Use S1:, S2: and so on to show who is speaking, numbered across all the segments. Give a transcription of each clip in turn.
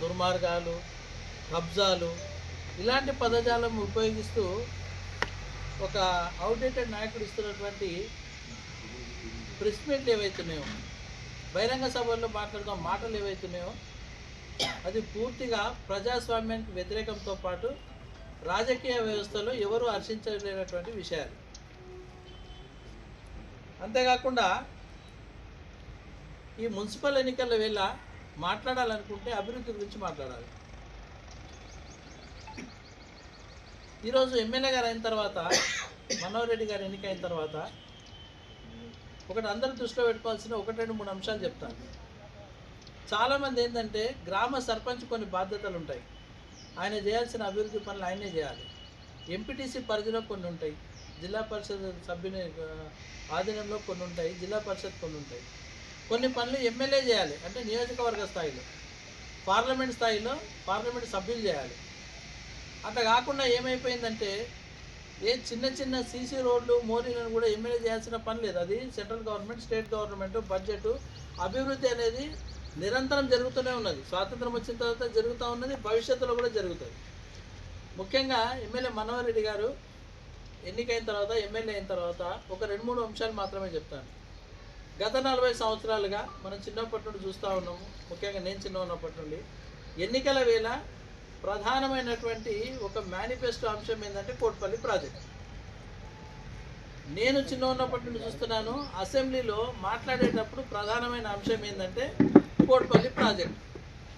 S1: దుర్మార్గాలు, కబ్జాలు ఇలాంటి పదజాలం ఉపయోగిస్తూ ఒక అవుటేటెడ్ నాయకుడు ఇస్తున్నటువంటి ప్రెస్ మీట్లు ఏవైతున్నాయో బహిరంగ సభల్లో మాట్లాడుతున్న మాటలు ఏవైతున్నాయో అది పూర్తిగా ప్రజాస్వామ్యానికి వ్యతిరేకంతో పాటు రాజకీయ వ్యవస్థలో ఎవరు హర్షించలేనటువంటి విషయాలు. అంతేకాకుండా ఈ మున్సిపల్ ఎన్నికల వేళ మాట్లాడాలనుకుంటే అభివృద్ధి గురించి మాట్లాడాలి. ఈరోజు ఎమ్మెల్యే గారు అయిన తర్వాత మనోహర్ రెడ్డి గారు ఎన్నికైన తర్వాత ఒకటి అందరూ దృష్టిలో పెట్టుకోవాల్సిన ఒకటి రెండు మూడు అంశాలు చెప్తాను. చాలామంది ఏంటంటే గ్రామ సర్పంచ్ కొన్ని బాధ్యతలు ఉంటాయి. ఆయన చేయాల్సిన అభివృద్ధి పనులు ఆయనే చేయాలి. ఎంపీటీసీ పరిధిలో కొన్ని ఉంటాయి. జిల్లా పరిషత్ సభ్యుని ఆధీనంలో కొన్ని ఉంటాయి. జిల్లా పరిషత్ కొన్ని ఉంటాయి. కొన్ని పనులు ఎమ్మెల్యే చేయాలి. అంటే నియోజకవర్గ స్థాయిలో పార్లమెంట్ స్థాయిలో పార్లమెంట్ సభ్యులు చేయాలి. అంత కాకుండా ఏమైపోయిందంటే ఏ చిన్న చిన్న సీసీ రోడ్లు మోరీలను కూడా ఎమ్మెల్యే చేయాల్సిన పని లేదు. అది central government state government budget అభివృద్ధి అనేది నిరంతరం జరుగుతూనే ఉన్నది. స్వాతంత్రం వచ్చిన తర్వాత జరుగుతూ ఉన్నది భవిష్యత్తులో కూడా జరుగుతుంది. ముఖ్యంగా ఎమ్మెల్యే మనోహర్ రెడ్డి గారు ఎన్నికైన తర్వాత ఎమ్మెల్యే అయిన తర్వాత ఒక రెండు మూడు అంశాలు మాత్రమే చెప్తాను. గత నలభై సంవత్సరాలుగా మనం చిన్నప్పటి నుండి చూస్తూ ఉన్నాము. ముఖ్యంగా నేను చిన్న ఉన్నప్పటి నుండి. ఎన్నికల వేళ ప్రధానమైనటువంటి ఒక మేనిఫెస్టో అంశం ఏంటంటే కోట్పల్లి ప్రాజెక్ట్. నేను చిన్న ఉన్నప్పటి నుండి చూస్తున్నాను. అసెంబ్లీలో మాట్లాడేటప్పుడు ప్రధానమైన అంశం ఏంటంటే కోట్పల్లి ప్రాజెక్ట్.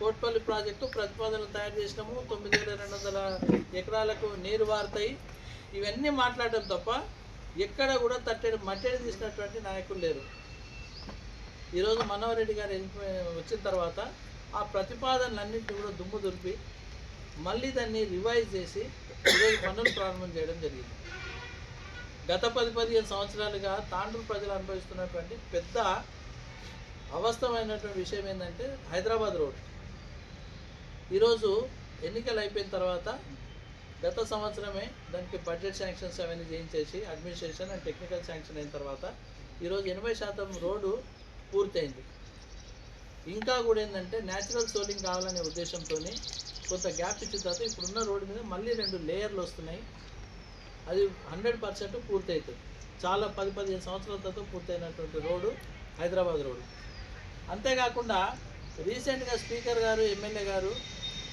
S1: కోట్పల్లి ప్రాజెక్టు ప్రతిపాదనలు తయారు చేసినాము. తొమ్మిది వేల రెండు వందల ఎకరాలకు నీరు వారుతాయి. ఇవన్నీ మాట్లాడడం తప్ప ఎక్కడ కూడా తట్టెడు మట్టెడు తీసినటువంటి నాయకులు లేరు. ఈరోజు మనోహర్ రెడ్డి గారు వచ్చిన తర్వాత ఆ ప్రతిపాదనలన్నింటినీ కూడా దుమ్ము దులిపి మళ్ళీ దాన్ని రివైజ్ చేసి ఈరోజు పనులు ప్రారంభం చేయడం జరిగింది. గత పది పదిహేను సంవత్సరాలుగా తాండ్రు ప్రజలు అనుభవిస్తున్నటువంటి పెద్ద అవస్థమైనటువంటి విషయం ఏంటంటే హైదరాబాద్ రోడ్ ఈరోజు ఎన్నికలు అయిపోయిన తర్వాత గత సంవత్సరమే దానికి బడ్జెట్ శాంక్షన్స్ అవన్నీ చేయించేసి అడ్మినిస్ట్రేషన్ అండ్ టెక్నికల్ శాంక్షన్ అయిన తర్వాత ఈరోజు ఎనభై శాతం రోడ్డు పూర్తయింది. ఇంకా కూడా ఏంటంటే న్యాచురల్ సోలింగ్ కావాలనే ఉద్దేశంతో కొంత గ్యాప్ ఇచ్చిన తర్వాత ఇప్పుడున్న రోడ్డు మీద మళ్ళీ రెండు లేయర్లు వస్తున్నాయి. అది హండ్రెడ్ పర్సెంట్ పూర్తవుతుంది చాలా పది పదిహేను సంవత్సరాల తర్వాత పూర్తయినటువంటి రోడ్డు హైదరాబాద్ రోడ్డు. అంతేకాకుండా రీసెంట్గా స్పీకర్ గారు ఎమ్మెల్యే గారు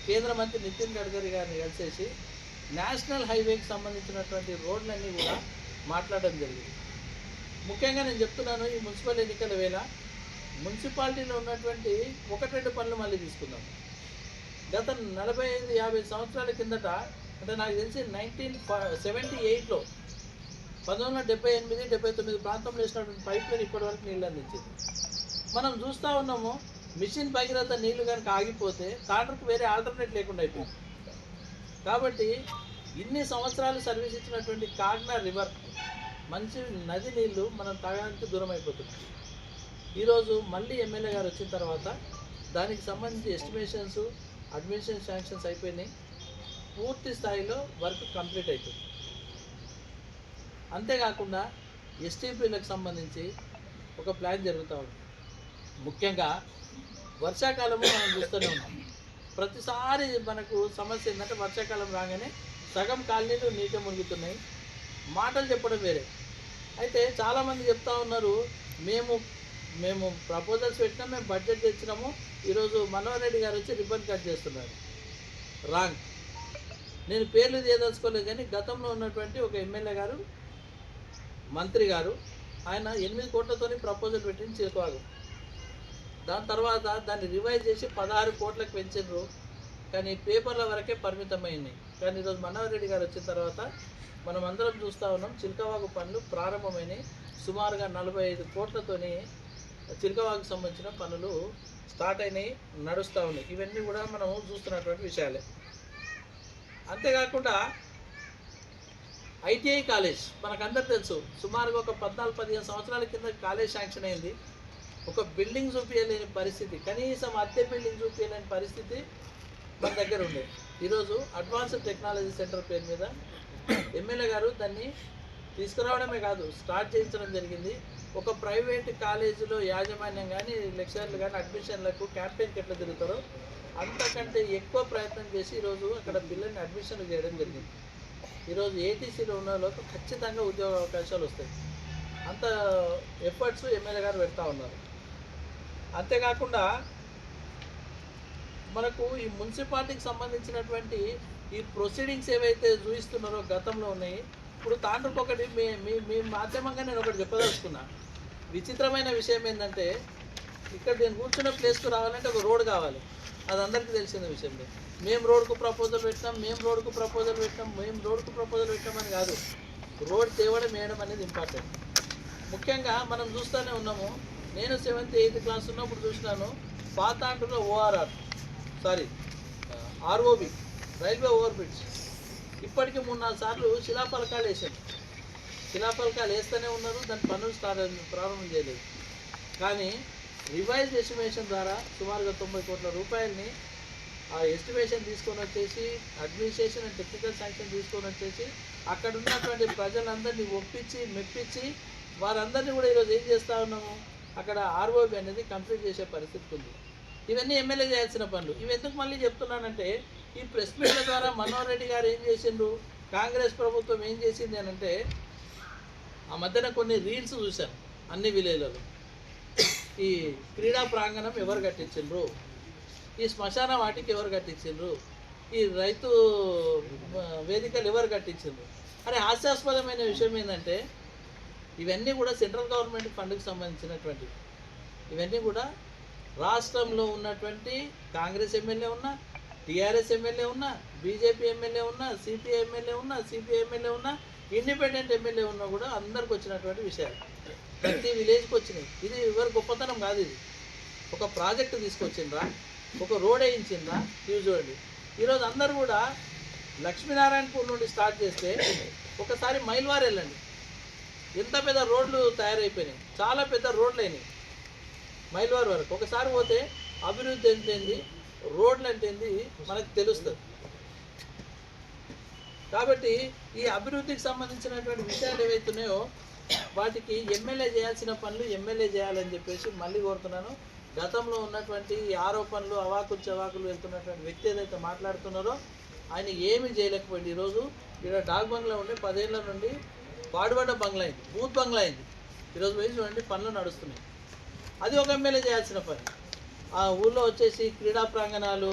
S1: కేంద్ర మంత్రి నితిన్ గడ్కరీ గారిని కలిసేసి నేషనల్ హైవేకి సంబంధించినటువంటి రోడ్లన్నీ కూడా మాట్లాడడం జరిగింది. ముఖ్యంగా నేను చెప్తున్నాను ఈ మున్సిపల్ ఎన్నికల వేళ మున్సిపాలిటీలో ఉన్నటువంటి ఒకటి రెండు పనులు మళ్ళీ తీసుకుందాం. గత నలభై ఐదు యాభై సంవత్సరాల కిందట అంటే నాకు తెలిసి నైన్టీన్ సెవెంటీ ఎయిట్లో పంతొమ్మిది వందల డెబ్బై ఎనిమిది డెబ్బై తొమ్మిది ప్రాంతంలో వేసినటువంటి పైప్ లైన్ ఇప్పటివరకు నీళ్ళు అందించింది. మనం చూస్తూ ఉన్నాము మిషన్ భగీరథ నీళ్ళు కనుక ఆగిపోతే తాటర్కు వేరే ఆల్టర్నేట్ లేకుండా అయిపోయింది. కాబట్టి ఇన్ని సంవత్సరాలు సర్వీస్ ఇచ్చినటువంటి కాగ్నా రివర్ మంచి నది నీళ్ళు మనం తాగడానికి దూరం అయిపోతుంది ఈరోజు మళ్ళీ ఎమ్మెల్యే గారు వచ్చిన తర్వాత దానికి సంబంధించి ఎస్టిమేషన్స్ అడ్మినిస్ట్రేషన్ శాంక్షన్స్ అయిపోయినాయి. పూర్తి స్థాయిలో వర్క్ కంప్లీట్ అవుతుంది అంతేకాకుండా ఎస్టీపీలకు సంబంధించి ఒక ప్లాన్ జరుగుతూ ఉంది. ముఖ్యంగా వర్షాకాలము మనం చూస్తూనే ఉన్నాం. ప్రతిసారి మనకు సమస్య ఏంటంటే వర్షాకాలం రాగానే సగం కాలనీలు నీట మునుగుతున్నాయి. మాటలు చెప్పడం వేరే. అయితే చాలామంది చెప్తా ఉన్నారు మేము మేము ప్రపోజల్స్ పెట్టినా మేము బడ్జెట్ తెచ్చినాము ఈరోజు మనోహర్ రెడ్డి గారు వచ్చి రిబ్బన్ కట్ చేస్తున్నారు. రాంగ్ నేను పేర్లు చేయదలుచుకోలేదు కానీ గతంలో ఉన్నటువంటి ఒక ఎమ్మెల్యే గారు మంత్రి గారు ఆయన ఎనిమిది కోట్లతోని ప్రపోజల్ పెట్టింది చేసుకోవాలి దాని తర్వాత దాన్ని రివైజ్ చేసి పదహారు కోట్లకు పెంచారు కానీ పేపర్ల వరకే పరిమితమైంది. కానీ ఈరోజు మనోహర్ రెడ్డి గారు వచ్చిన తర్వాత మనం అందరం చూస్తూ ఉన్నాం. చిలకవాగు పనులు ప్రారంభమైనవి సుమారుగా నలభై ఐదు కోట్లతోని చిలకవాకు సంబంధించిన పనులు స్టార్ట్ అయినాయి నడుస్తూ ఉన్నాయి. ఇవన్నీ కూడా మనం చూస్తున్నటువంటి విషయాలే. అంతేకాకుండా ఐటీఐ కాలేజ్ మనకందరు తెలుసు. సుమారుగా ఒక పద్నాలుగు పదిహేను సంవత్సరాల కింద కాలేజ్ శాంక్షన్ అయింది. ఒక బిల్డింగ్ చూపించలేని పరిస్థితి కనీసం అద్దె బిల్డింగ్ చూపించలేని పరిస్థితి మన దగ్గర ఉండే ఈరోజు అడ్వాన్స్డ్ టెక్నాలజీ సెంటర్ పేరు మీద ఎమ్మెల్యే గారు దాన్ని తీసుకురావడమే కాదు స్టార్ట్ చేయించడం జరిగింది. ఒక ప్రైవేట్ కాలేజీలో యాజమాన్యం కానీ లెక్చరర్లు కానీ అడ్మిషన్లకు క్యాంపెయిన్కి ఎట్లా తిరుగుతారో అంతకంటే ఎక్కువ ప్రయత్నం చేసి ఈరోజు అక్కడ పిల్లల్ని అడ్మిషన్ చేయడం జరిగింది. ఈరోజు ఏటీసీలో ఉన్న వాళ్ళకు ఖచ్చితంగా ఉద్యోగ అవకాశాలు వస్తాయి. అంత ఎఫర్ట్స్ ఎమ్మెల్యే గారు పెడతా ఉన్నారు. అంతేకాకుండా మనకు ఈ మున్సిపాలిటీకి సంబంధించినటువంటి ఈ ప్రొసీడింగ్స్ ఏవైతే చూపిస్తున్నారో గతంలో ఉన్నాయి ఇప్పుడు తాండ్రుకు ఒకటి మీ మీ మీ మాధ్యమంగా నేను ఒకటి చెప్పదలుచుకున్నా. విచిత్రమైన విషయం ఏంటంటే ఇక్కడ నేను కూర్చున్న ప్లేస్కు రావాలంటే ఒక రోడ్ కావాలి. అది అందరికీ తెలిసిన విషయమే మేము రోడ్కు ప్రపోజల్ పెట్టినాం మేము రోడ్కు ప్రపోజల్ పెట్టినాం మేము రోడ్కు ప్రపోజల్ పెట్టినామని కాదు. రోడ్ తేవడం వేయడం అనేది ఇంపార్టెంట్ ముఖ్యంగా మనం చూస్తూనే ఉన్నాము నేను సెవెంత్ ఎయిత్ క్లాస్ ఉన్నప్పుడు చూసినాను పాత ORR sorry ROB railway over bridge ఇప్పటికీ మూడు నాలుగు సార్లు శిలాఫలకాలు వేసాను శిలాఫలకాలు వేస్తూనే ఉన్నారు దాని పనులు స్టార్ట్ ప్రారంభం చేయలేదు. కానీ రివైజ్ ఎస్టిమేషన్ ద్వారా సుమారుగా తొంభై కోట్ల రూపాయలని ఆ ఎస్టిమేషన్ తీసుకొని వచ్చేసి అడ్మినిస్ట్రేషన్ అండ్ టెక్నికల్ శాంక్షన్ తీసుకొని వచ్చేసి అక్కడ ఉన్నటువంటి ప్రజలందరినీ ఒప్పించి మెప్పించి వారందరినీ కూడా ఈరోజు ఏం చేస్తూ ఉన్నాము? అక్కడ ఆర్ఓబి అనేది కంప్లీట్ చేసే పరిస్థితి ఉంది. ఇవన్నీ ఎమ్మెల్యే చేయాల్సిన పనులు. ఇవి ఎందుకు మళ్ళీ చెప్తున్నానంటే ఈ ప్రెస్ మీట్ల ద్వారా మనోహర్ రెడ్డి గారు ఏం చేసిండ్రు? కాంగ్రెస్ ప్రభుత్వం ఏం చేసింది అని అంటే ఆ మధ్యన కొన్ని రీల్స్ చూశాను అన్ని విలేజ్లలో ఈ క్రీడా ప్రాంగణం ఎవరు కట్టించిండ్రు? ఈ శ్మశాన వాటికి ఎవరు కట్టించిండ్రు? ఈ రైతు వేదికలు ఎవరు కట్టించిండ్రు? అరే హాస్యాస్పదమైన విషయం ఏంటంటే ఇవన్నీ కూడా సెంట్రల్ గవర్నమెంట్ ఫండ్కి సంబంధించినటువంటివి. ఇవన్నీ కూడా రాష్ట్రంలో ఉన్నటువంటి కాంగ్రెస్ ఎమ్మెల్యే ఉన్నా టీఆర్ఎస్ ఎమ్మెల్యే ఉన్నా బీజేపీ ఎమ్మెల్యే ఉన్నా సిపిఐ ఎమ్మెల్యే ఉన్నా సిపిఐ ఎమ్మెల్యే ఉన్నా ఇండిపెండెంట్ ఎమ్మెల్యే ఉన్నా కూడా అందరికి వచ్చినటువంటి విషయాలు. ప్రతి విలేజ్కి వచ్చినాయి. ఇది ఎవరి గొప్పతనం కాదు ఇది. ఒక ప్రాజెక్టు తీసుకొచ్చిండ్రా ఒక రోడ్ వేయించిండ్రా ఇవి చూడండి. ఈరోజు అందరు కూడా లక్ష్మీనారాయణపూర్ నుండి స్టార్ట్ చేస్తే ఒకసారి మైల్వార్ వెళ్ళండి. ఎంత పెద్ద రోడ్లు తయారైపోయినాయి. చాలా పెద్ద రోడ్లు అయినాయి. మైల్వార్ వరకు. ఒకసారి పోతే అభివృద్ధి అంటే రోడ్లు అంటే మనకు తెలుస్తుంది. కాబట్టి ఈ అభివృద్ధికి సంబంధించినటువంటి విషయాలు ఏవైతున్నాయో వాటికి ఎమ్మెల్యే చేయాల్సిన పనులు ఎమ్మెల్యే చేయాలని చెప్పేసి మళ్ళీ కోరుతున్నాను. గతంలో ఉన్నటువంటి ఆరోపణలు అవాకులు చవాకులు వెళ్తున్నటువంటి వ్యక్తి ఏదైతే మాట్లాడుతున్నారో ఆయన ఏమీ చేయలేకపోయింది ఈరోజు. ఇక్కడ డాక్ బంగ్లా ఉండే పదేళ్ళ నుండి పాడుబడ్డ బంగ్లా అయింది బూత్ బంగ్లా అయింది ఈరోజు పోయి చూడండి పనులు నడుస్తున్నాయి. అది ఒక ఎమ్మెల్యే చేయాల్సిన పని. ఆ ఊళ్ళో వచ్చేసి క్రీడా ప్రాంగణాలు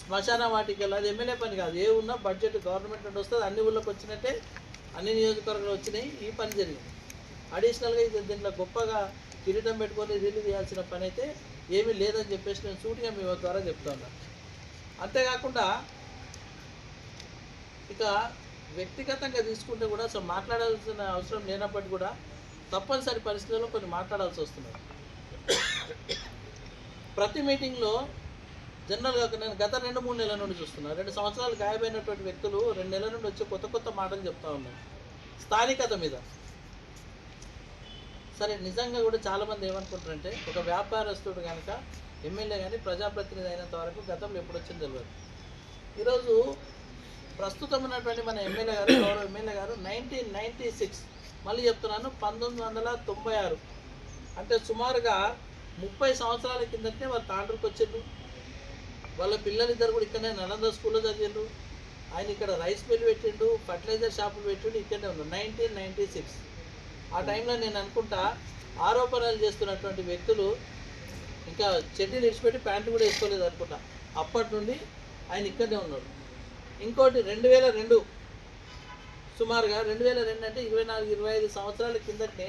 S1: శ్మశాన వాటికలు అది ఎమ్మెల్యే పని కాదు. ఏ ఉన్నా బడ్జెట్ గవర్నమెంట్ నుండి వస్తుంది. అన్ని ఊళ్ళోకి వచ్చినట్టే అన్ని నియోజకవర్గాలు వచ్చినాయి. ఈ పని జరిగింది. అడిషనల్గా ఇది దీంట్లో గొప్పగా కిరీటం పెట్టుకొని రిలీజ్ చేయాల్సిన పని అయితే ఏమీ లేదని చెప్పేసి నేను సూటిగా మీ ద్వారా చెప్తా ఉన్నా. అంతేకాకుండా ఇక వ్యక్తిగతంగా తీసుకుంటే కూడా అసలు మాట్లాడాల్సిన అవసరం లేనప్పటికీ కూడా తప్పనిసరి పరిస్థితుల్లో కొన్ని మాట్లాడాల్సి వస్తున్నారు ప్రతి మీటింగ్లో జనరల్గా నేను గత రెండు మూడు నెలల నుండి చూస్తున్నాను రెండు సంవత్సరాలు గాయమైనటువంటి వ్యక్తులు రెండు నెలల నుండి వచ్చి కొత్త కొత్త మాటలు చెప్తా ఉన్నారు. స్థానికత మీద. సరే నిజంగా కూడా చాలామంది ఏమనుకుంటారంటే ఒక వ్యాపారస్తుడు కనుక ఎమ్మెల్యే కానీ ప్రజాప్రతినిధి అయినంత వరకు గతంలో ఎప్పుడు వచ్చింది తెలియదు. ఈరోజు ప్రస్తుతం ఉన్నటువంటి మన ఎమ్మెల్యే గారు గౌరవ ఎమ్మెల్యే గారు నైన్టీన్ నైన్టీ సిక్స్ మళ్ళీ చెప్తున్నాను పంతొమ్మిది వందల తొంభై ఆరు. అంటే సుమారుగా ముప్పై సంవత్సరాల కిందటే వాళ్ళ తాండ్రికి వచ్చిండ్రు వాళ్ళ పిల్లలిద్దరు కూడా ఇక్కడనే నలంద స్కూల్లో చదివిండ్రు ఆయన ఇక్కడ రైస్ మిల్ పెట్టిండు ఫర్టిలైజర్ షాపులు పెట్టిండు ఇక్కడనే ఉన్నాడు నైన్టీన్ నైంటీ సిక్స్. ఆ టైంలో నేను అనుకుంటా ఆరోపణలు చేస్తున్నటువంటి వ్యక్తులు ఇంకా చెడ్డీలు విడిచిపెట్టి ప్యాంటు కూడా వేసుకోలేదు అనుకుంటా. అప్పటి నుండి ఆయన ఇక్కడనే ఉన్నాడు. ఇంకోటి రెండు వేల రెండు. సుమారుగా రెండు వేల రెండు అంటే ఇరవై నాలుగు ఇరవై ఐదు సంవత్సరాల కిందటనే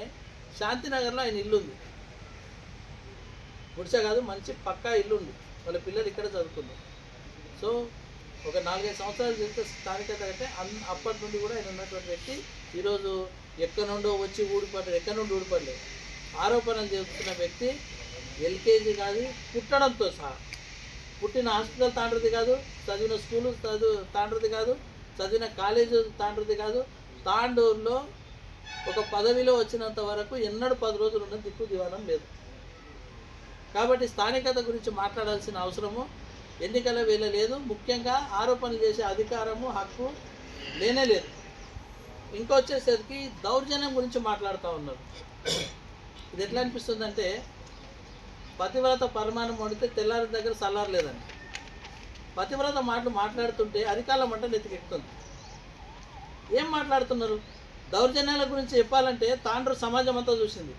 S1: శాంతినగర్లో ఆయన ఇల్లుంది. గుడిసె కాదు మంచి పక్కా ఇల్లు ఉంది. వాళ్ళ పిల్లలు ఇక్కడ చదువుకున్నారు సో ఒక నాలుగైదు సంవత్సరాలు చేస్తే స్థానికత అంటే అన్ అప్పటి నుండి కూడా ఆయన ఉన్నటువంటి వ్యక్తి ఈరోజు ఎక్కడి నుండో వచ్చి ఊడిపడలేదు ఎక్కడి నుండి ఊడిపడలేదు. ఆరోపణలు చేస్తున్న వ్యక్తి ఎల్కేజీ కాదు పుట్టడంతో సహా. పుట్టిన హాస్పిటల్ తాండ్రది కాదు చదివిన స్కూలు చదువు తాండ్రది కాదు చదివిన కాలేజీ తాండ్రది కాదు తాండూరులో ఒక పదవిలో వచ్చినంత వరకు ఎన్నడూ పది రోజులు ఉన్న దిక్కు దివానం లేదు. కాబట్టి స్థానికత గురించి మాట్లాడాల్సిన అవసరము ఎన్నికల వేళ లేదు. ముఖ్యంగా ఆరోపణలు చేసే అధికారము హక్కు లేనే లేదు. ఇంకొచ్చేసరికి దౌర్జన్యం గురించి మాట్లాడుతూ ఉన్నారు. ఇది ఎట్లా అనిపిస్తుందంటే పతివ్రత పరిమాణం వండితే తెల్లారి దగ్గర చల్లారలేదండి పతివ్రత మాటలు మాట్లాడుతుంటే అధికారుల మంట నెత్తికెక్కుతుంది ఏం మాట్లాడుతున్నారు? దౌర్జన్యాల గురించి చెప్పాలంటే తాండ్రు సమాజం అంతా చూసింది.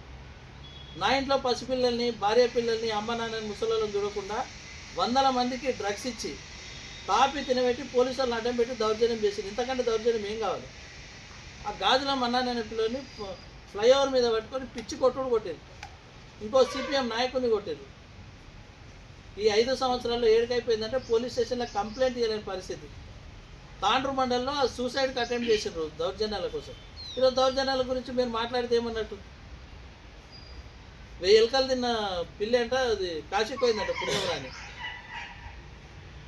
S1: నా ఇంట్లో పసిపిల్లల్ని భార్య పిల్లల్ని అమ్మ నాన్నని ముసలోళ్ళని చూడకుండా వందల మందికి డ్రగ్స్ ఇచ్చి తాపి తినబెట్టి పోలీసులను అడ్డం పెట్టి దౌర్జన్యం చేసింది. ఇంతకంటే దౌర్జన్యం ఏం కావాలి? ఆ గాజుల మన్నాననే పిల్లల్ని ఫ్లైఓవర్ మీద పట్టుకొని పిచ్చి కొట్టుడు కొట్టారు ఇంకో సిపిఎం నాయకుడిని కొట్టారు ఈ ఐదు సంవత్సరాల్లో ఏడికైపోయిందంటే పోలీస్ స్టేషన్లో కంప్లైంట్ ఇవ్వలేని పరిస్థితి. తాండ్రు మండలంలో సూసైడ్కి అటెంప్ట్ చేసిండ్రు దౌర్జన్యాల కోసం. ఈరోజు దౌర్జన్యాల గురించి మీరు మాట్లాడితే ఏమన్నట్టు? వెయ్యి ఎలకలు తిన్న పిల్లి అంట అది కాసిపోయిందంట పుణ్యవరాని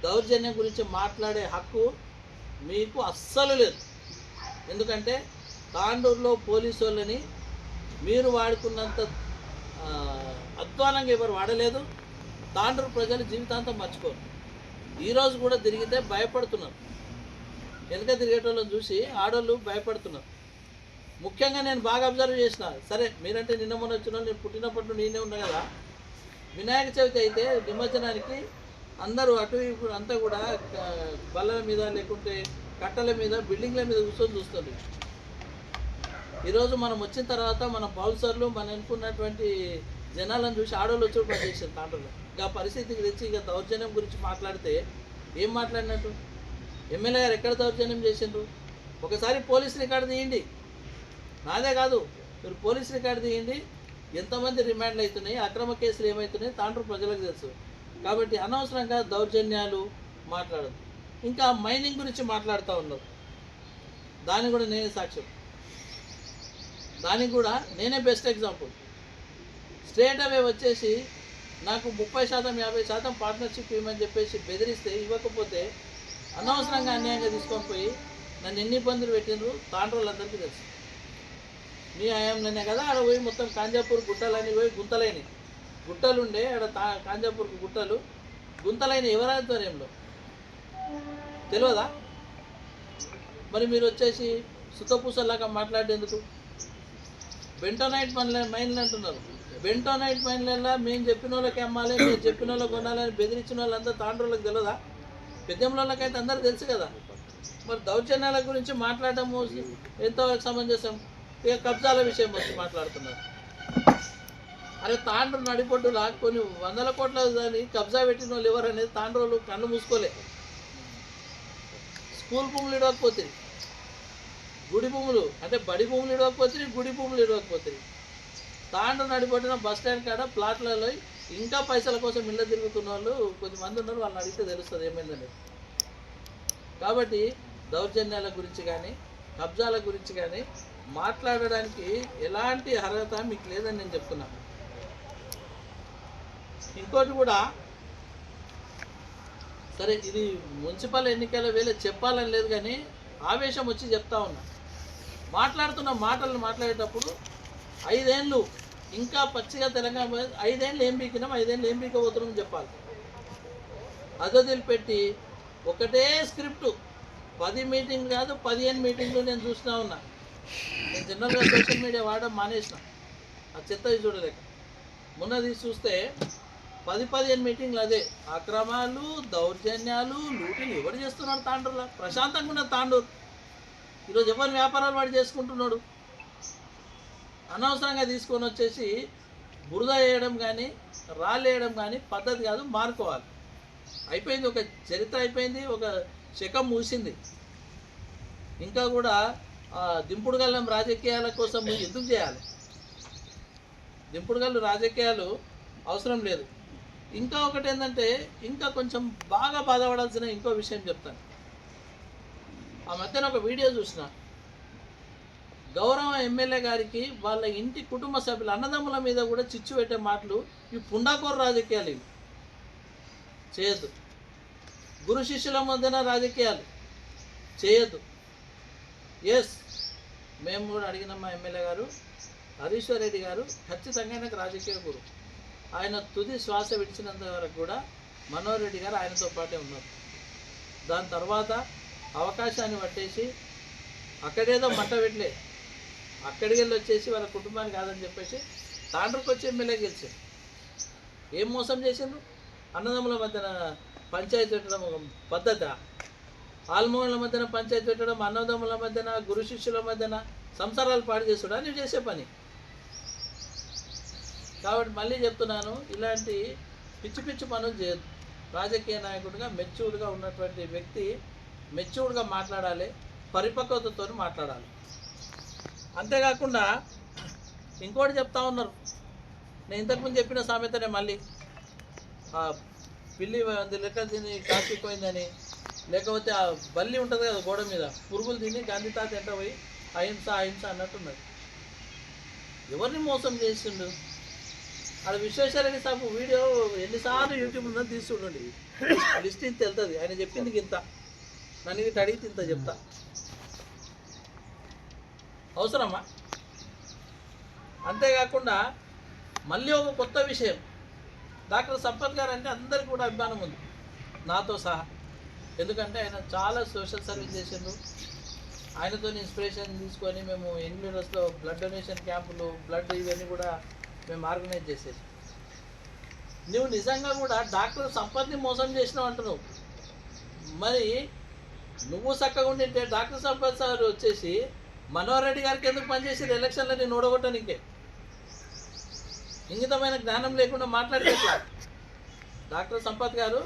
S1: దౌర్జన్యం గురించి మాట్లాడే హక్కు మీకు అస్సలు లేదు. ఎందుకంటే తాండూరులో పోలీసు వాళ్ళని మీరు వాడుకున్నంత అధ్వానంగా ఎవరు వాడలేదు. తాండూరు ప్రజలు జీవితాంతం మర్చిపోరు. ఈరోజు కూడా తిరిగితే భయపడుతున్నారు. వెనక తిరిగేటోళ్ళని చూసి ఆడోళ్ళు భయపడుతున్నారు. ముఖ్యంగా నేను బాగా అబ్జర్వ్ చేసిన సరే మీరంటే నిన్న మొన్న వచ్చిన నేను పుట్టినప్పటి నేనే ఉన్నా కదా. వినాయక చవితి అయితే నిమజ్జనానికి అందరూ అటు ఇప్పుడు అంతా కూడా బల్లల మీద లేకుంటే కట్టల మీద బిల్డింగ్ల మీద కూర్చొని చూస్తుంది ఈరోజు మనం వచ్చిన తర్వాత మన బౌన్సర్లు మనం అనుకున్నటువంటి జనాలను చూసి ఆడోళ్ళు వచ్చి పని చేసారు తాండ్రులు. ఇంకా పరిస్థితికి తెచ్చి ఇక దౌర్జన్యం గురించి మాట్లాడితే ఏం మాట్లాడినట్టు? ఎమ్మెల్యే గారు ఎక్కడ దౌర్జన్యం చేసిండ్రు? ఒకసారి పోలీస్ రికార్డు తీయండి. నాదే కాదు. మీరు పోలీస్ రికార్డు తీయండి. ఎంతమంది రిమాండ్లు అవుతున్నాయి అక్రమ కేసులు ఏమవుతున్నాయి తాండ్రు ప్రజలకు తెలుసు. కాబట్టి అనవసరంగా దౌర్జన్యాలు మాట్లాడదు ఇంకా మైనింగ్ గురించి మాట్లాడుతూ ఉన్నారు దాన్ని కూడా నేనే సాక్ష్యం. దానికి కూడా నేనే బెస్ట్ ఎగ్జాంపుల్. స్ట్రేట్ అవే వచ్చేసి నాకు ముప్పై శాతం యాభై శాతం పార్ట్నర్షిప్ ఇవ్వమని చెప్పేసి బెదిరిస్తే ఇవ్వకపోతే అనవసరంగా అన్యాయంగా తీసుకొని పోయి నన్ను ఎన్ని ఇబ్బందులు పెట్టిండ్రు తాండ్రోళ్ళందరికీ తెలుసు. మీ హయాంలోనే కదా ఆడ పోయి మొత్తం కాంజాపూర్ గుట్టలని పోయి గుంతలైన గుట్టలుండే ఆడ తా కాంజాపూర్ గుట్టలు. గుంతలైన ఎవరాధ్వర్యంలో తెలియదా మరి మీరు వచ్చేసి సుతపూసలాగా మాట్లాడేందుకు? బెంటోనైట్ మైన్ల మైన్లు అంటున్నారు. బెంటోనైట్ మైన్లలో మేము చెప్పిన వాళ్ళకి అమ్మాలి మేము చెప్పిన వాళ్ళకి కొనాలని బెదిరించిన వాళ్ళంతా తాండ్రులకు తెలియదా పెద్దెంలకైతే అందరూ తెలుసు కదా. మరి దౌర్జన్యాల గురించి మాట్లాడటము ఎంతవరకు సమంజసం. ఇక కబ్జాల విషయం వచ్చి మాట్లాడుతున్నారు? అరే తాండ్రు నడిపొడ్డు లాక్కొని వందల కోట్ల దాన్ని కబ్జా పెట్టిన వాళ్ళు ఎవరు అనేది తాండ్రోలు కన్ను మూసుకోలే. స్కూల్ భూములు ఇడవకపోతుంది గుడి భూములు అంటే బడి భూములు ఇడవకపోతే గుడి భూములు ఇడవకపోతే తాండ్రు నడిపొట్టిన బస్ స్టాండ్ కాడ ప్లాట్లలో ఇంకా పైసల కోసం ఇళ్ళ తిరుగుతున్న వాళ్ళు కొంతమంది ఉన్నారు వాళ్ళని అడిగితే తెలుస్తుంది ఏమైందని. కాబట్టి దౌర్జన్యాల గురించి కానీ కబ్జాల గురించి కానీ మాట్లాడడానికి ఎలాంటి అర్హత మీకు లేదని నేను చెప్తున్నాను ఇంకోటి కూడా సరే ఇది మున్సిపల్ ఎన్నికల వేళ చెప్పాలని లేదు కానీ ఆవేశం వచ్చి చెప్తా ఉన్నా. మాట్లాడుతున్న మాటలు మాట్లాడేటప్పుడు ఐదేళ్ళు ఇంకా పచ్చిగా తెలంగాణ ఐదేళ్ళు ఏం బీకినాం ఐదేళ్ళు ఏం బీకపోతున్నాం చెప్పాలి. అదొదిలు పెట్టి ఒకటే స్క్రిప్ట్ పది మీటింగ్ కాదు పదిహేను మీటింగ్లు నేను చూస్తూ ఉన్నా. నేను జనరల్గా సోషల్ మీడియా వాడడం మానేసిన. ఆ చెత్తది చూడలేక. మొన్నది చూస్తే పది పదిహేను మీటింగ్లు అదే. అక్రమాలు దౌర్జన్యాలు లూటీలు ఎవరు చేస్తున్నాడు తాండూరులో? ప్రశాంతంగా ఉన్న తాండూరు. ఈరోజు ఎవరి వ్యాపారాలు వాడు చేసుకుంటున్నాడు? అనవసరంగా తీసుకొని వచ్చేసి బురద వేయడం కానీ రాళ్ళు వేయడం కానీ పద్ధతి కాదు మారుకోవాలి. అయిపోయింది ఒక చరిత్ర అయిపోయింది ఒక శకం మూసింది ఇంకా కూడా ఆ, దింపుడు గల్లం రాజకీయాల కోసం ఎందుకు చేయాలి? దింపుడు గల్లు రాజకీయాలు అవసరం లేదు. ఇంకా ఒకటి ఏంటంటే ఇంకా కొంచెం బాగా బాధపడాల్సిన ఇంకో విషయం చెప్తాను. ఆ మధ్యన ఒక వీడియో చూసిన. గౌరవ ఎమ్మెల్యే గారికి వాళ్ళ ఇంటి కుటుంబ సభ్యులు అన్నదమ్ముల మీద కూడా చిచ్చు పెట్టే మాటలు ఈ పుండాకోర రాజకీయాలు ఇవి. చేయొద్దు. గురు శిష్యుల మధ్యన రాజకీయాలు చేయొద్దు. ఎస్ మేము కూడా అడిగిన మా ఎమ్మెల్యే గారు హరీశ్వర్ రెడ్డి గారు ఖచ్చితంగా ఆయనకు రాజకీయ గురు. ఆయన తుది శ్వాస విడిచినంత వరకు కూడా మనోహర్ రెడ్డి గారు ఆయనతో పాటే ఉన్నారు. దాని తర్వాత అవకాశాన్ని పట్టేసి అక్కడేదో మంట పెట్టలే. అక్కడికి వెళ్ళి వచ్చేసి వాళ్ళ కుటుంబానికి కాదని చెప్పేసి తాండ్రకు వచ్చి ఎమ్మెల్యే గెలిచారు. ఏం మోసం చేసిండ్రు? అన్నదమ్ముల మధ్యన పంచాయతీ ఒక పద్ధత. ఆల్మోహన్ల మధ్యన పంచాయతీ పెట్టడం అన్నదమ్ముల మధ్యన గురు శిష్యుల మధ్యన సంసారాలు పాడు చేసుడా నువ్వు చేసే పని. కాబట్టి మళ్ళీ చెప్తున్నాను ఇలాంటి పిచ్చి పిచ్చి పనులు చేయొద్దు రాజకీయ నాయకుడిగా మెచ్యూర్డ్గా ఉన్నటువంటి వ్యక్తి మెచ్యూర్డ్గా మాట్లాడాలి పరిపక్వతతో మాట్లాడాలి. అంతేకాకుండా ఇంకోటి చెప్తా ఉన్నారు. నేను ఇంతకుముందు చెప్పిన సామెతనే మళ్ళీ. పిల్లి అది లెక్క తిని కాసిపోయిందని లేకపోతే ఆ బల్లి ఉంటుంది కదా గోడ మీద పురుగులు తిని గాంధీ తాత ఎంట పోయి అహింస అహింస అన్నట్టున్నది. ఎవరిని మోసం చేసిండు? ఆడ విశ్వేశ్వరరెడ్డి సాబు వీడియో ఎన్నిసార్లు యూట్యూబ్ ఉందని తీసి చూడండి లిస్ట్ ఇంత వెళ్తుంది. ఆయన చెప్పింది ఇంత. నన్ను ఇది అడిగితే ఇంత చెప్తా. అవసరమా? అంతేకాకుండా మళ్ళీ ఒక కొత్త విషయం. డాక్టర్ సంపత్ గారు అంటే అందరికీ కూడా అభిమానం ఉంది. నాతో సహా. ఎందుకంటే ఆయన చాలా సోషల్ సర్వీస్ చేసిండ్రు ఆయనతో ఇన్స్పిరేషన్ తీసుకొని మేము యూనివర్స్లో బ్లడ్ డొనేషన్ క్యాంపులు బ్లడ్ ఇవన్నీ కూడా మేము ఆర్గనైజ్ చేసేది. నువ్వు నిజంగా కూడా డాక్టర్ సంపత్ని మోసం చేసినావు అంటున్నావు. మరి నువ్వు చక్కగా ఉండింటే డాక్టర్ సంపత్ సార్ వచ్చేసి మనోహర్ రెడ్డి గారికి ఎందుకు పనిచేసి ఎలక్షన్లో నేను ఓడగొట్టడానికే ఇంగితమైన జ్ఞానం లేకుండా మాట్లాడేట్లా డాక్టర్ సంపత్ గారు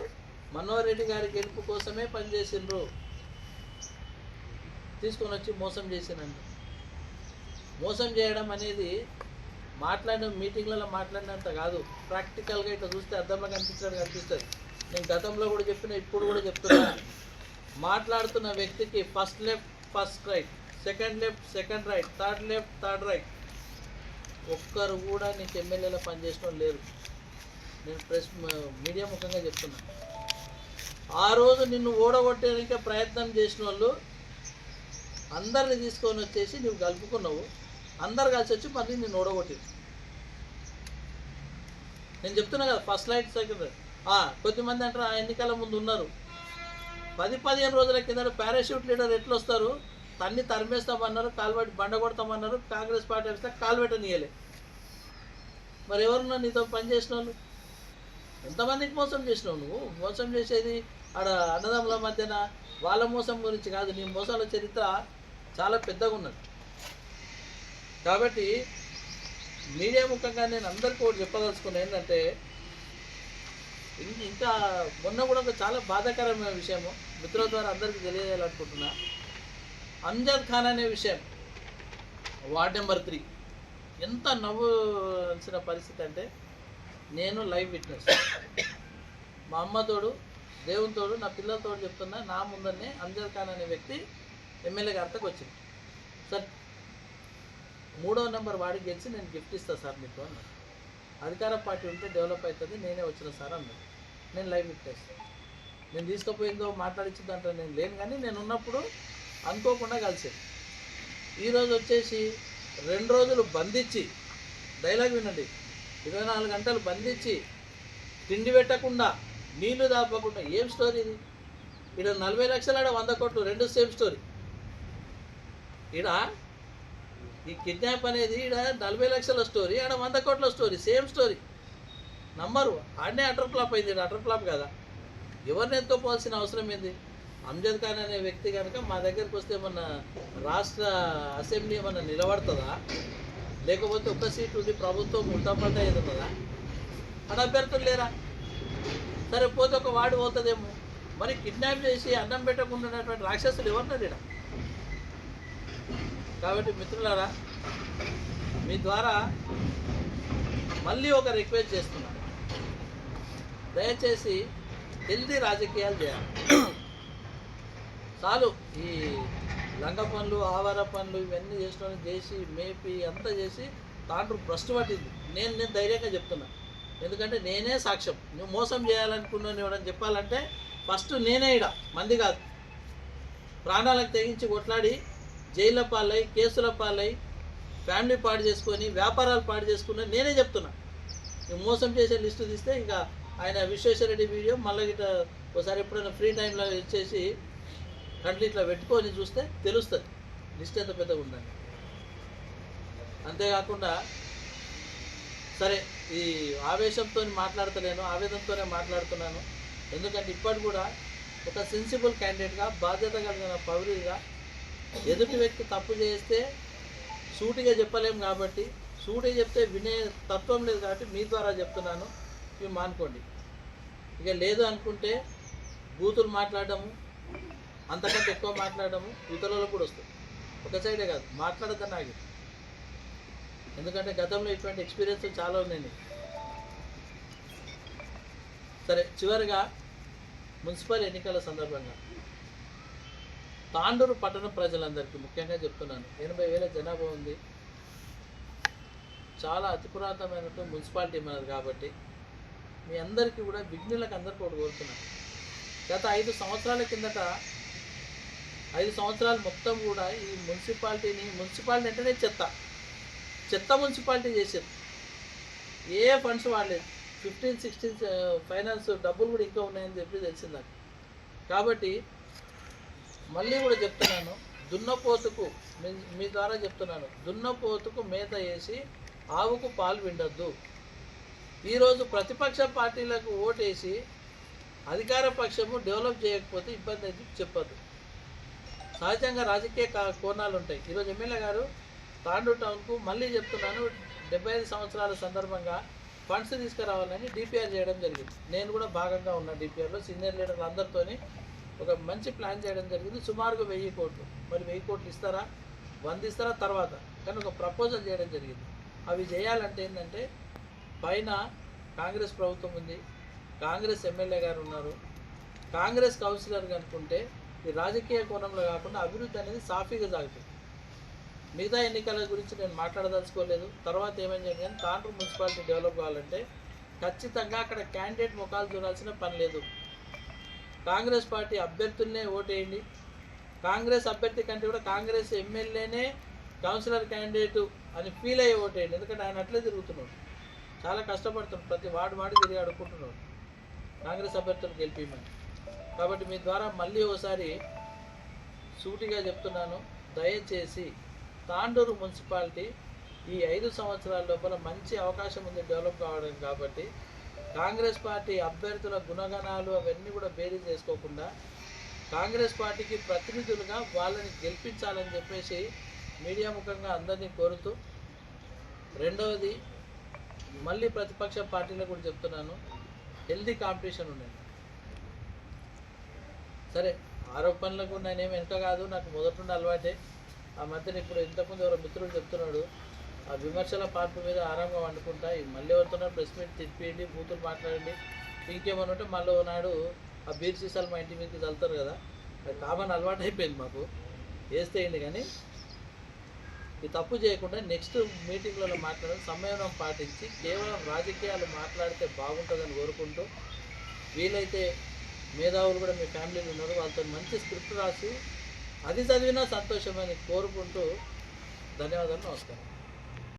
S1: మనోహర్ రెడ్డి గారి గెలుపు కోసమే పనిచేసిండ్రు. తీసుకొని వచ్చి మోసం చేసినండి మోసం చేయడం అనేది మాట్లాడిన మీటింగ్లలో మాట్లాడినంత కాదు. ప్రాక్టికల్గా ఇట్లా చూస్తే అర్థంలో కనిపించడం కనిపిస్తుంది నేను గతంలో కూడా చెప్పిన ఇప్పుడు కూడా చెప్తున్నా. మాట్లాడుతున్న వ్యక్తికి first left first right. Second left second right. Third left third right. ఒక్కరు కూడా నీకు ఎమ్మెల్యేలో పనిచేసిన లేరు. నేను ప్రెస్ మీడియా ముఖంగా చెప్తున్నాను ఆ రోజు నిన్ను ఓడగొట్టడానికి ప్రయత్నం చేసిన వాళ్ళు అందరిని తీసుకొని వచ్చేసి నువ్వు కలుపుకున్నావు. అందరు కలిసి వచ్చి మళ్ళీ నేను ఓడగొట్టింది నేను చెప్తున్నా కదా ఫస్ట్ లైట్ సెకండ్ కొద్దిమంది అంటారు ఆ ఎన్నికల ముందు ఉన్నారు. పది పదిహేను రోజుల కింద పారాషూట్ లీడర్ ఎట్లా వస్తారు తన్ని తరిమేస్తామన్నారు కాల్వెట్ బండ కొడతామన్నారు కాంగ్రెస్ పార్టీ వస్తే నీయలే మరి ఎవరున్నా నీతో పనిచేసిన వాళ్ళు? ఎంతమందికి మోసం చేసినావు నువ్వు? మోసం చేసేది ఆడ అన్నదమ్ముల మధ్యన వాళ్ళ మోసం గురించి కాదు నీ మోసాల చరిత్ర చాలా పెద్దగా ఉన్నది. కాబట్టి మీడియా ముఖంగా నేను అందరికీ ఒకటి చెప్పదలుచుకున్నా ఏంటంటే ఇంకా మొన్న కూడా ఒక చాలా బాధాకరమైన విషయము మిత్రుల ద్వారా అందరికీ తెలియజేయాలనుకుంటున్నా. అంజద్ ఖాన్ అనే విషయం వార్డ్ నెంబర్ త్రీ. ఎంత నవ్వాల్సిన పరిస్థితి అంటే నేను లైవ్ విట్నెస్. మా అమ్మతోడు దేవునితోడు నా పిల్లలతోడు చెప్తున్నా నా ముందరనే అంజద్ ఖాన్ అనే వ్యక్తి ఎమ్మెల్యే గారితో వచ్చింది. సార్ మూడో నెంబర్ వాడికి గెలిచి నేను గిఫ్ట్ ఇస్తాను సార్ మీకు అన్నాడు అధికార పార్టీ ఉంటే డెవలప్ అవుతుంది నేనే వచ్చిన సార్ అన్నాడు నేను లైవ్ విట్నెస్ నేను తీసుకుపోయిందో మాట్లాడించిందంటే నేను లేను కానీ నేను ఉన్నప్పుడు అనుకోకుండా కలిసాను ఈరోజు వచ్చేసి రెండు రోజులు బంధించి డైలాగ్ వినండి. ఇరవై నాలుగు గంటలు బంధించి తిండి పెట్టకుండా నీళ్ళు దాపకుండా ఏం స్టోరీ ఇది? ఇక్కడ నలభై లక్షలు ఆడ వంద కోట్లు రెండు సేమ్ స్టోరీ ఈడ? ఈ కిడ్నాప్ అనేది ఈడ నలభై లక్షల స్టోరీ ఆడ వంద కోట్ల స్టోరీ సేమ్ స్టోరీ నంబరు ఆడనే అటర్ ఫ్లాప్ అయింది ఈడ అటర్ ఫ్లాప్ కదా. ఎవరిని ఎత్తుకోపోవాల్సిన అవసరం ఏంది? అంజద్ ఖాన్ అనే వ్యక్తి కనుక మా దగ్గరికి వస్తే మన రాష్ట్ర అసెంబ్లీ ఏమన్నా నిలబడుతుందా? లేకపోతే ఒక్క సీట్ ఉంది ప్రభుత్వం ఉల్టాపల్టా ఎదుగుతుందా అక్కడ అభ్యర్థులు లేరా? సరే పోతే ఒక వాడు పోతుందేమో. మరి కిడ్నాప్ చేసి అన్నం పెట్టకుండా రాక్షసులు ఎవరున్నారు ఇక్కడ కాబట్టి మిత్రులారా మీ ద్వారా మళ్ళీ ఒక రిక్వెస్ట్ చేస్తున్నాను దయచేసి హెల్దీ రాజకీయాలు చేయాలి. చాలు ఈ లంగ పనులు ఆవార పనులు ఇవన్నీ చేసిన చేసి మేపి అంతా చేసి తాండ్రు భ్రష్టు పట్టింది. నేను నేను ధైర్యంగా చెప్తున్నాను ఎందుకంటే నేనే సాక్ష్యం. నువ్వు మోసం చేయాలనుకున్నాను ఎవడని చెప్పాలంటే ఫస్ట్ నేనే ఇడ. మంది కాదు. ప్రాణాలకు తెగించి కొట్లాడి జైళ్ళ పాలై కేసుల పాలై ఫ్యామిలీ పాడు చేసుకొని వ్యాపారాలు పాడు చేసుకున్నా నేనే చెప్తున్నా. నువ్వు మోసం చేసే లిస్టు తీస్తే ఇంకా ఆయన విశ్వేశ్వరరెడ్డి వీడియో మళ్ళీ ఇట్లా ఒకసారి ఎప్పుడైనా ఫ్రీ టైంలో ఇచ్చేసి కంట్లు ఇట్లా పెట్టుకొని చూస్తే తెలుస్తుంది. లిస్ట్ ఎంత పెద్దగా ఉందని అంతేకాకుండా సరే ఈ ఆవేశంతో మాట్లాడతలేను ఆవేదంతోనే మాట్లాడుతున్నాను. ఎందుకంటే ఇప్పటి కూడా ఒక సెన్సిబుల్ క్యాండిడేట్గా బాధ్యత కలిగిన పౌరుడిగా ఎదుటి వ్యక్తి తప్పు చేస్తే సూటిగా చెప్పలేం కాబట్టి సూటిగా చెప్తే వినే తత్వం లేదు కాబట్టి మీ ద్వారా చెప్తున్నాను. ఇవి మానుకోండి. ఇక లేదు అనుకుంటే బూతులు మాట్లాడడము అంతకంటే ఎక్కువ మాట్లాడడము ఇతరులకు కూడా వస్తుంది ఒక సైడే కాదు మాట్లాడద్దని నాకు ఎందుకంటే గతంలో ఇటువంటి ఎక్స్పీరియన్స్ చాలా ఉన్నాయి. సరే చివరిగా మున్సిపల్ ఎన్నికల సందర్భంగా తాండూరు పట్టణ ప్రజలందరికీ ముఖ్యంగా చెప్తున్నాను. ఎనభై వేల జనాభా ఉంది. చాలా అతి పురాతనమైనటువంటి మున్సిపాలిటీ మనది కాబట్టి మీ అందరికీ కూడా విఘ్నులకు అందరికీ ఒకటి కోరుతున్నాను. గత ఐదు సంవత్సరాల కిందట ఐదు సంవత్సరాలు మొత్తం కూడా ఈ మున్సిపాలిటీని మున్సిపాలిటీ అంటేనే చెత్త. చెత్త మున్సిపాలిటీ చేసింది ఏ ఫండ్స్ వాడలేదు. ఫిఫ్టీన్ సిక్స్టీన్ ఫైనాన్స్ డబ్బులు కూడా ఇంకా ఉన్నాయని చెప్పి తెలిసింది నాకు. కాబట్టి మళ్ళీ కూడా చెప్తున్నాను దున్నపోతుకు మీ మీ ద్వారా చెప్తున్నాను దున్నపోతుకు మేత వేసి ఆవుకు పాలు పిండొద్దు. ఈరోజు ప్రతిపక్ష పార్టీలకు ఓటేసి అధికార పక్షము డెవలప్ చేయకపోతే ఇబ్బంది అయితే చెప్పొద్దు. సహజంగా రాజకీయ కా- కోణాలు ఉంటాయి. ఈరోజు ఎమ్మెల్యే గారు తాండూరు టౌన్కు మళ్ళీ చెప్తున్నాను డెబ్బై ఐదు సంవత్సరాల సందర్భంగా ఫండ్స్ తీసుకురావాలని డిపిఆర్ చేయడం జరిగింది. నేను కూడా భాగంగా ఉన్నా డిపిఆర్లో సీనియర్ లీడర్లు అందరితోని ఒక మంచి ప్లాన్ చేయడం జరిగింది. సుమారుగా వెయ్యి కోట్లు. మరి వెయ్యి కోట్లు ఇస్తారా? వంద ఇస్తారా? తర్వాత. కానీ ఒక ప్రపోజల్ చేయడం జరిగింది. అవి చేయాలంటే ఏంటంటే పైన కాంగ్రెస్ ప్రభుత్వం ఉంది కాంగ్రెస్ ఎమ్మెల్యే గారు ఉన్నారు. కాంగ్రెస్ కౌన్సిలర్ అనుకుంటే ఈ రాజకీయ కోణంలో కాకుండా అభివృద్ధి అనేది సాఫీగా సాగుతుంది. మిగతా ఎన్నికల గురించి నేను మాట్లాడదలుచుకోలేదు. తర్వాత ఏమైంది కానీ తాండ్రు మున్సిపాలిటీ డెవలప్ కావాలంటే ఖచ్చితంగా అక్కడ క్యాండిడేట్ ముఖాలు చూడాల్సిన పని లేదు. కాంగ్రెస్ పార్టీ అభ్యర్థులనే ఓటేయండి. కాంగ్రెస్ అభ్యర్థి కంటే కూడా కాంగ్రెస్ ఎమ్మెల్యేనే కౌన్సిలర్ క్యాండిడేట్ అని ఫీల్ అయ్యి ఓటేయండి. ఎందుకంటే ఆయన అట్లే తిరుగుతున్నాడు. చాలా కష్టపడుతున్నాడు. ప్రతి వాడు వాడి తిరిగి అడుక్కుంటున్నాడు. కాంగ్రెస్ అభ్యర్థులు గెలిపిమని. కాబట్టి మీ ద్వారా మళ్ళీ ఒకసారి సూటిగా చెప్తున్నాను. దయచేసి తాండూరు మున్సిపాలిటీ ఈ ఐదు సంవత్సరాల లోపల మంచి అవకాశం ఉంది డెవలప్ కావడం కాబట్టి కాంగ్రెస్ పార్టీ అభ్యర్థుల గుణగణాలు అవన్నీ కూడా బేరీ చేసుకోకుండా కాంగ్రెస్ పార్టీకి ప్రతినిధులుగా వాళ్ళని గెలిపించాలని చెప్పేసి మీడియా ముఖంగా అందరినీ కోరుతూ రెండవది మళ్ళీ ప్రతిపక్ష పార్టీలకు కూడా చెప్తున్నాను. హెల్దీ కాంపిటీషన్ ఉండండి. సరే ఆరోపణలకు నేనేం వెనుక కాదు నాకు మొదటి నుండి అలవాటే. ఆ మధ్యన ఇప్పుడు ఇంతకుముందు ఎవరో మిత్రుడు చెప్తున్నాడు ఆ విమర్శల పార్టీ మీద ఆరంభం వండుకుంటా మళ్ళీ ఎవరితోనో ప్రెస్ మీట్ తిప్పియండి బూతులు మాట్లాడండి ఇంకేమని ఉంటే మళ్ళీ నాడు ఆ బీర్ సీసాలు మా ఇంటి మీదకి చల్లుతారు కదా అది కామన్ అలవాటు అయిపోయింది మాకు వేస్తేయండి కానీ ఈ తప్పు చేయకుండా నెక్స్ట్ మీటింగ్లలో మాట్లాడడం సమయం పాటించి కేవలం రాజకీయాలు మాట్లాడితే బాగుంటుందని కోరుకుంటూ వీలైతే మేధావులు కూడా మీ ఫ్యామిలీలో ఉన్నారు వాళ్ళతో మంచి స్క్రిప్ట్ రాసి అది చదివినా సంతోషమని కోరుకుంటూ ధన్యవాదాలు నమస్కారం.